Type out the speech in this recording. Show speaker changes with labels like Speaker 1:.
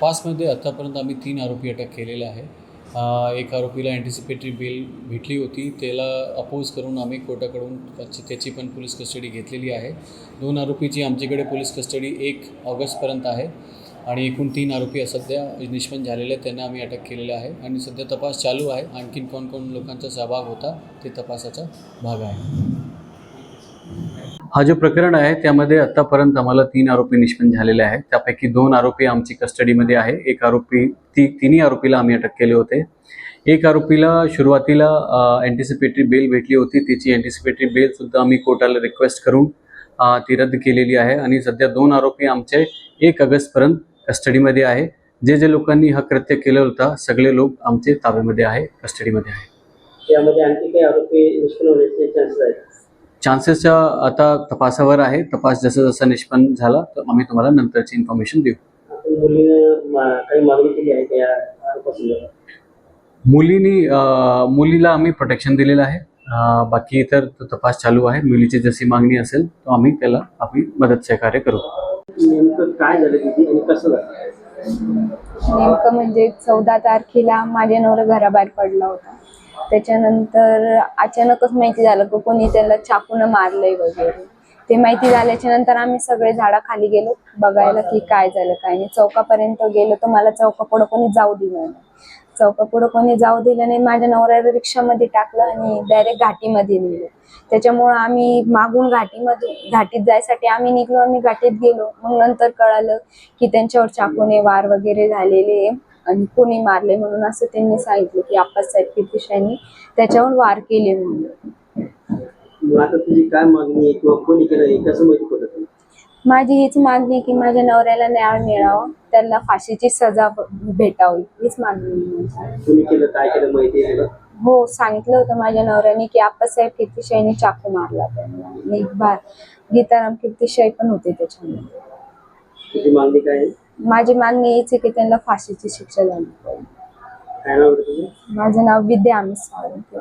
Speaker 1: पासमध्ये आत्तापर्यंत आम्ही तीन आरोपी अटक केलेले आहे एक आरोपीला अँटिसिपेटरी बेल भेटली होती. त्याला अपोज करून आम्ही कोर्टाकडून त्याची त्याची पण पोलीस कस्टडी घेतलेली आहे. दोन आरोपीची आमच्याकडे पोलीस कस्टडी एक ऑगस्टपर्यंत आहे आणि एकूण तीन आरोपी सध्या निष्पन्न झालेले आहेत. त्यांना आम्ही अटक केलेलं आहे आणि सध्या तपास चालू आहे. आणखीन कोण कोण लोकांचा सहभाग होता ते तपासाचा भाग आहे. हा जो प्रकरण आहे त्यामध्ये आत्तापर्यंत आम्हाला तीन आरोपी निष्पन्न झालेले आहेत. त्यापैकी दोन आरोपी आमची कस्टडीमध्ये आहे. एक आरोपी ती तिन्ही आरोपीला आम्ही अटक केले होते. एक आरोपीला सुरुवातीला अँटिसिपेटरी बेल भेटली होती. त्याची अँटिसिपेटरी बेलसुद्धा आम्ही कोर्टाला रिक्वेस्ट करून ती रद्द केलेली आहे. आणि सध्या दोन आरोपी आमचे एक ऑगस्टपर्यंत कस्टडीमध्ये आहे. जे जे लोकांनी हा कृत्य केलं होता सगळे लोक आमचे ताब्यामध्ये आहे कस्टडीमध्ये आहे.
Speaker 2: त्यामध्ये आणखी काही आरोपी निष्पन्न होण्याचे चान्सेस आहेत?
Speaker 1: चान्सेसच्या आता तपासावर आहे. तपास जसा जसा निष्पन्न झाला तर आम्ही तुम्हाला नंतरची इन्फॉर्मेशन देऊ.
Speaker 2: मुलीनं मा- काही मागणी केली आहे त्या आरोपासंदर्भात
Speaker 1: मुलीनी अं, मुलीला आम्ही प्रोटेक्शन दिलेलं आहे. बाकी इतर तो तपास चालू आहे. मुलीची जशी मागणी असेल तो आम्ही त्याला आपली मदत सहकार्य करू.
Speaker 2: नेमकं काय झालं तिथे आणि कसं झालं?
Speaker 3: नेमकं म्हणजे चौदा तारखेला माझ्या नवरा घराबाहेर पडला होता. त्याच्यानंतर अचानकच माहिती झालं की कोणी त्याला चाकून मारलंय वगैरे. ते माहिती झाल्याच्यानंतर आम्ही सगळे झाडाखाली गेलो बघायला की काय झालं काय नाही. चौकापर्यंत गेलो तर मला चौकापुढं कोणी जाऊ दिलं नाही. चौकापुढं कोणी जाऊ दिलं नाही माझ्या नवऱ्याला रिक्षामध्ये टाकलं आणि डायरेक्ट घाटीमध्ये नेलं. त्याच्यामुळं आम्ही मागून घाटीमध्ये घाटीत जायसाठी आम्ही निघलो आम्ही घाटीत गेलो. मग नंतर कळालं की त्यांच्यावर चाकूने वार वगैरे झालेले आणि कोणी मारले म्हणून असं त्यांनी सांगितलं की आप्पासाहेब कीर्तिशाने त्याच्यावर वार केले म्हणून.
Speaker 2: आता तुझी काय मागणी आहे किंवा कोणी केलं हे कसं माहिती पडत तुला?
Speaker 3: माझी हीच मागणी की माझ्या नवऱ्याला न्याय मिळावा त्याला फाशीची सजा भेटावी हीच मागणी.
Speaker 2: कोणी केलं काय केलं माहिती आहे तुला?
Speaker 3: हो सांगितलं होतं माझ्या नवऱ्याने की आप्पासाहेब कीर्तिशाहीने चाकू मारला त्यांना. आणि भा गीताराम कीर्तिशाही पण होते त्याच्यामध्ये.
Speaker 2: तुझी मागणी काय आहे?
Speaker 3: माझी मागणी हीच आहे की त्यांना फाशीची शिक्षा झाली पाहिजे माझं नाव विद्या आमिष सावंत.